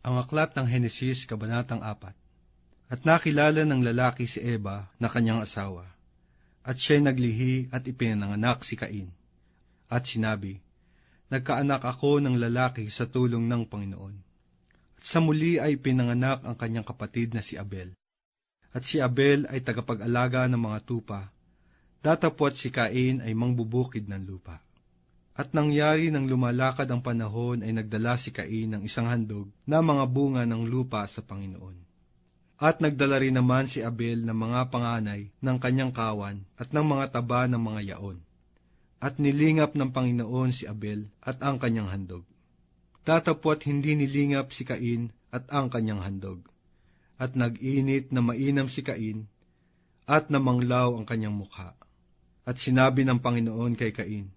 Ang aklat ng Henesis, Kabanatang 4 At nakilala ng lalaki si Eva na kanyang asawa, at siya'y naglihi at ipinanganak si Cain. At sinabi, Nagkaanak ako ng lalaki sa tulong ng Panginoon. At sa muli ay pinanganak ang kanyang kapatid na si Abel. At si Abel ay tagapag-alaga ng mga tupa, datapwat si Cain ay mangbubukid ng lupa. At nangyari nang lumalakad ang panahon ay nagdala si Cain ng isang handog na mga bunga ng lupa sa Panginoon. At nagdala rin naman si Abel ng mga panganay ng kanyang kawan at ng mga taba ng mga yaon. At nilingap ng Panginoon si Abel at ang kanyang handog. Tatapwat hindi nilingap si Cain at ang kanyang handog. At nag-init na mainam si Cain at namanglaw ang kanyang mukha. At sinabi ng Panginoon kay Cain,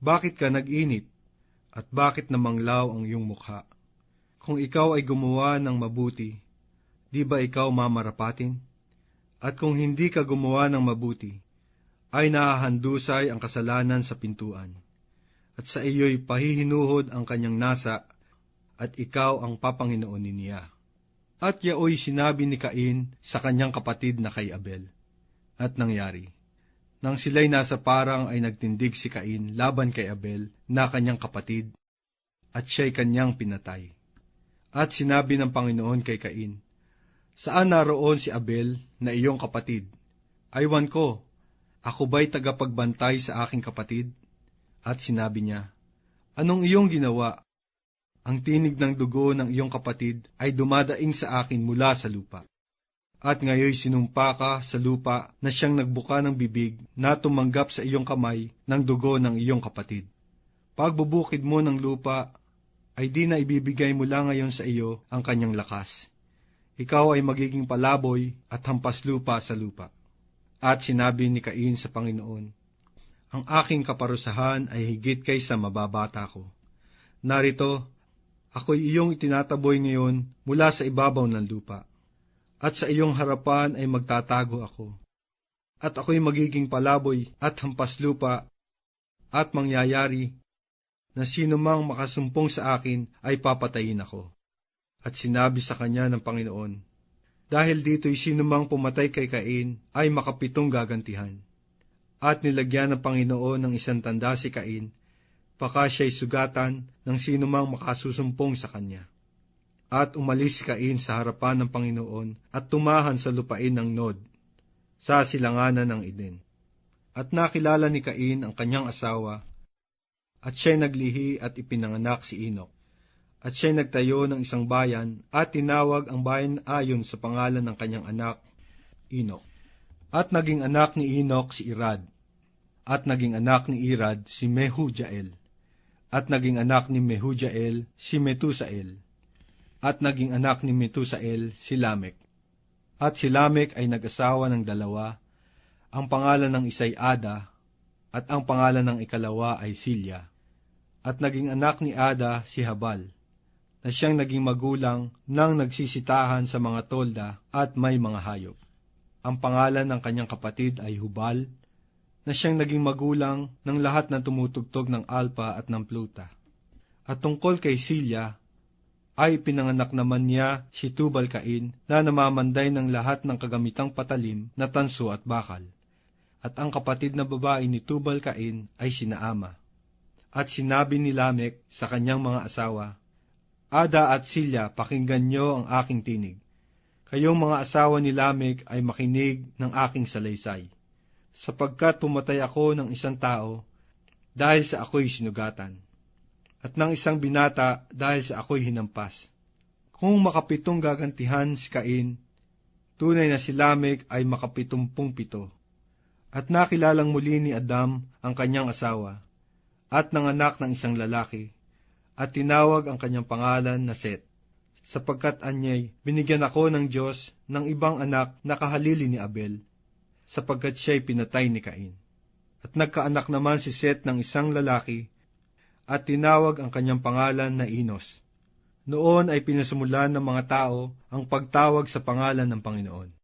bakit ka nag-init? At bakit namanglaw ang iyong mukha? Kung ikaw ay gumawa ng mabuti, di ba ikaw mamarapatin? At kung hindi ka gumawa ng mabuti, ay nahahandusay ang kasalanan sa pintuan. At sa iyo'y pahihinuhod ang kanyang nasa, at ikaw ang papanginoon niya. At yaoy sinabi ni Cain sa kanyang kapatid na kay Abel. At nangyari nang sila'y nasa parang ay nagtindig si Cain laban kay Abel na kanyang kapatid, at siya'y kanyang pinatay. At sinabi ng Panginoon kay Cain, Saan naroon si Abel na iyong kapatid? Aywan ko, ako ba'y tagapagbantay sa aking kapatid? At sinabi niya, Anong iyong ginawa? Ang tinig ng dugo ng iyong kapatid ay dumadaing sa akin mula sa lupa at ngayoy sinumpa ka sa lupa na siyang nagbuka ng bibig na tumanggap sa iyong kamay ng dugo ng iyong kapatid. Pagbubukid mo ng lupa, ay di na ibibigay mula ngayon sa iyo ang kanyang lakas. Ikaw ay magiging palaboy at hampas lupa sa lupa. At sinabi ni Cain sa Panginoon, Ang aking kaparusahan ay higit kaysa mababata ko. Narito, ako'y iyong itinataboy ngayon mula sa ibabaw ng lupa at sa iyong harapan ay magtatago ako. At ako'y magiging palaboy at hampas lupa at mangyayari na sino mang makasumpong sa akin ay papatayin ako. At sinabi sa kanya ng Panginoon, dahil dito'y sino mang pumatay kay Cain ay makapitong gagantihan. At nilagyan ng Panginoon ng isang tanda si Cain, baka siya'y sugatan ng sino mang makasusumpong sa kanya. At umalis si Cain sa harapan ng Panginoon at tumahan sa lupain ng Nod, sa silanganan ng Eden. At nakilala ni Cain ang kanyang asawa, at siya'y naglihi at ipinanganak si Enoch. At siya'y nagtayo ng isang bayan at tinawag ang bayan ayon sa pangalan ng kanyang anak, Enoch. At naging anak ni Enoch si Irad. At naging anak ni Irad si Mehujael. At naging anak ni Mehujael si Metusael at naging anak ni Metusael si Lamek. At si Lamek ay nag-asawa ng dalawa, ang pangalan ng isa'y Ada, at ang pangalan ng ikalawa ay Silya. At naging anak ni Ada si Habal, na siyang naging magulang nang nagsisitahan sa mga tolda at may mga hayop. Ang pangalan ng kanyang kapatid ay Hubal, na siyang naging magulang ng lahat ng tumutugtog ng alpa at ng pluta. At tungkol kay Silya, ay pinanganak naman niya si Tubal Cain na namamanday ng lahat ng kagamitang patalim na tanso at bakal. At ang kapatid na babae ni Tubal Cain ay sinaama. At sinabi ni Lamek sa kanyang mga asawa, Ada at Silya, pakinggan niyo ang aking tinig. Kayong mga asawa ni Lamek ay makinig ng aking salaysay. Sapagkat pumatay ako ng isang tao, dahil sa ako'y sinugatan at ng isang binata dahil sa ako'y hinampas. Kung makapitong gagantihan si Cain, tunay na si Lamek ay makapitumpung pito. At nakilalang muli ni Adam ang kanyang asawa, at nanganak ng isang lalaki, at tinawag ang kanyang pangalan na Set, sapagkat anyay binigyan ako ng Diyos ng ibang anak na kahalili ni Abel, sapagkat siya'y pinatay ni Cain. At nagkaanak naman si Set ng isang lalaki, at tinawag ang kanyang pangalan na Inos. Noon ay pinasumulan ng mga tao ang pagtawag sa pangalan ng Panginoon.